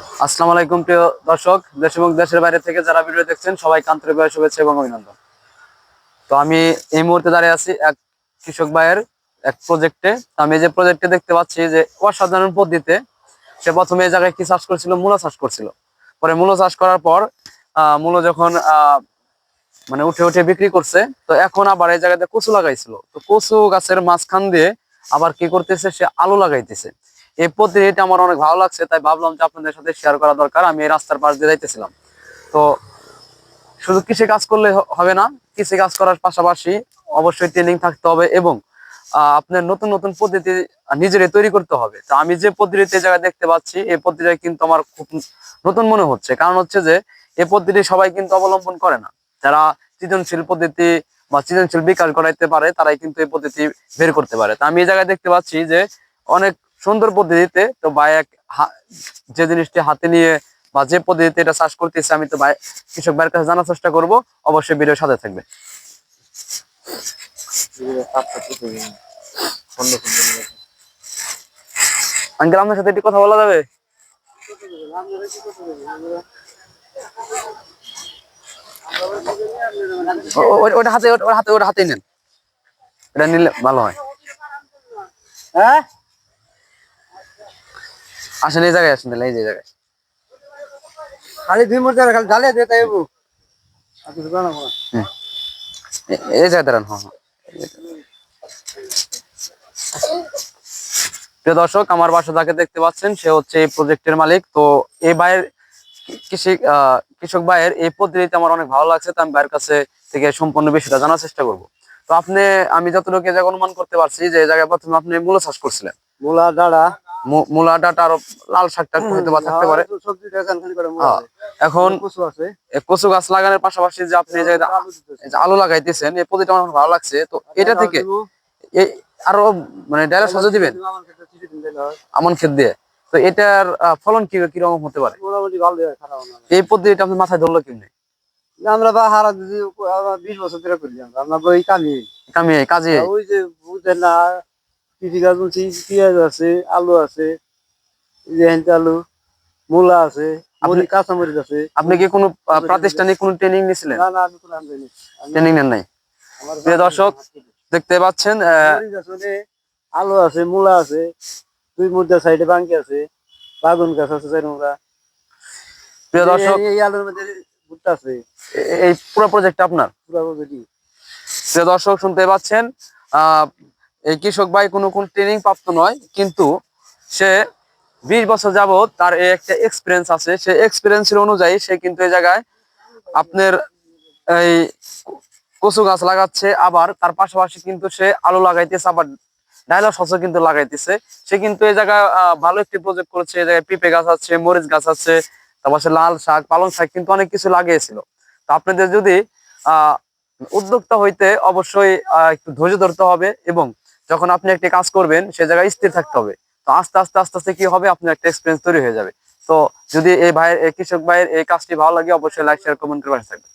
আসসালামু আলাইকুম প্রিয় দর্শক, দেশ এবং দেশের বাইরে থেকে যারা ভিডিও দেখছেন সবাই আন্তরিকভাবে শুভেচ্ছা এবং অভিনন্দন। তো আমি এই মুহূর্তে দাঁড়িয়ে আছি এক কৃষক ভাইয়ের এক প্রজেক্টে আমি যে প্রজেক্টে দেখতে পাচ্ছি যে অসাধারণ পদ্ধতিতে সে প্রথমে এই জায়গায় কি চাষ করছিল, মূলা চাষ করছিল। পরে মূলো চাষ করার পর মূলো যখন মানে উঠে উঠে বিক্রি করছে, তো এখন আবার এই জায়গাতে কচু লাগাইছিল। তো কচু গাছের মাঝখান দিয়ে আবার কি করতেছে, সে আলু লাগাইতেছে। এই পদ্ধতিটা আমার অনেক ভালো লাগছে, তাই ভাবলাম যে আপনাদের সাথে শেয়ার করা দরকার। আমি এই রাস্তার পাশ দিয়ে যাইতেছিলাম। তো শুধু কৃষি কাজ করলে হবে না, কৃষি কাজ করার পাশাপাশি অবশ্যই ট্রেনিং থাকতে হবে এবং আপনার নতুন নতুন পদ্ধতি নিজেরাই তৈরি করতে হবে। তো আমি যে পদ্ধতিতে জায়গায় দেখতে পাচ্ছি, এই পদ্ধতিটা কিন্তু আমার খুব নতুন মনে হচ্ছে। কারণ হচ্ছে যে, এই পদ্ধতি সবাই কিন্তু অবলম্বন করে না। যারা সৃজনশীল পদ্ধতি বা সৃজনশীল বিকাশ করাইতে পারে, তারাই কিন্তু এই পদ্ধতি বের করতে পারে। তো আমি এই জায়গায় দেখতে পাচ্ছি যে, অনেক সুন্দর পদ্ধতিতে তো ভাই এক যে জিনিসটি হাতে নিয়ে বা যে পদ্ধতিতে এটা চাষ করতেছে, আমি তো ভাই কৃষক ভাইয়ের কাছে জানার চেষ্টা করব। অবশ্যই ভিডিওর সাথে থাকবে আঙ্কেল, আপনার সাথে একটু কথা বলা যাবে? ওটা- হাতে ওটা হাতে ওটা হাতেই নেন। এটা নিলে ভালো হয়। হ্যাঁ? আসেন এই জায়গায় আসেন তাহলে এই যে জায়গায়। খালি দুই মোট খালি ঢালে দে তাই। হুম। এ- এই জায়গায় দাঁড়ান হ্যাঁ হ্যাঁ। প্রিয় দর্শক আমার বাসা যাকে দেখতে পাচ্ছেন সে হচ্ছে এই প্রজেক্টের মালিক। তো এই ভাইয়ের কৃষি কৃষক ভাইয়ের এই পদ্ধতিতে আমার অনেক ভালো লাগছে তো আমি ভাইয়ের কাছে থেকে সম্পূর্ণ বিষয়টা জানার চেষ্টা করব। তো আপনি আমি যতটুকু অনুমান করতে পারছি যে এই জায়গায় প্রথমে আপনি মূলো চাষ করছিলেন। মূলা মু- মূলা ডাটা আরও লাল শাকটা হয়তো বা থাকতে পারে। হ্যাঁ। এখন কচু গাছ লাগানোর পাশাপাশি যে আপনি আলু যে আলু লাগাইতেছেন এই পদ্ধতিটা আমার ভালো লাগছে। তো এটা থেকে আরও মানে সাজা দিবেন? হয়। আমন ক্ষেত দিয়ে। তো এটার ফলন কি কীরকম হতে পারে? হয়, এই পদ্ধতিটা আপনি মাথায় ধরলো কেমনি? আমরা বা হারা বিশ বছর ধরে করি আমরা আমরা বই কামি কামি কাজে ওই যে বুঝেন না কৃষি বলছি পেঁয়াজ আছে আলু আছে আলু মূলা আছে মরিচ কাঁচামরিচ আছে। আপনি কি কোনো প্রাতিষ্ঠানিক কোনো ট্রেনিং নিয়েছিলেন না না আমি কোনো ট্রেনিং নেন নাই? প্রিয় দর্শক দেখতে পাচ্ছেন আলু আছে মূলা আছে দুই মুদ্রা সাইডে বাঙ্কি আছে বাগুন গাছ আছে চাই নোংরা প্রিয় দর্শক এই- আলুর মধ্যে ভুট্টা আছে। এই পুরো প্রজেক্ট আপনার? পুরা বুঝলি প্রিয় দর্শক শুনতে পাচ্ছেন আহ, এই কৃষক ভাই কোনো কোন ট্রেনিং প্রাপ্ত নয়, কিন্তু সে বিশ বছর যাবত তার এই একটা এক্সপিরিয়েন্স আছে। সেই এক্সপিরিয়েন্সের অনুযায়ী সে কিন্তু এই জায়গায় আপনার এই কচু গাছ লাগাচ্ছে, আবার তার পাশাপাশি কিন্তু সে আলু লাগাইতেছে, আবার ডায়লগ শস্য কিন্তু লাগাইতেছে। সে কিন্তু এই জায়গায় ভালো একটি প্রজেক্ট করেছে, এই জায়গায় পেঁপে গাছ আছে, মরিচ গাছ আছে, তারপর সে লাল শাক, পালং শাক কিন্তু অনেক কিছু লাগিয়েছিল। তো আপনাদের যদি, আহ, উদ্যোক্তা হইতে অবশ্যই একটু ধৈর্য ধরতে হবে এবং যখন আপনি একটি কাজ করবেন, সে জায়গায় স্থির থাকতে হবে। তো আস্তে আস্তে আস্তে আস্তে কি হবে? আপনার একটা এক্সপিরিয়েন্স তৈরি হয়ে যাবে। তো যদি এই ভাইয়ের কৃষক ভাইয়ের এই কাজটি ভালো লাগে, অবশ্যই লাইক শেয়ার কমেন্ট করে পাশে থাকবেন।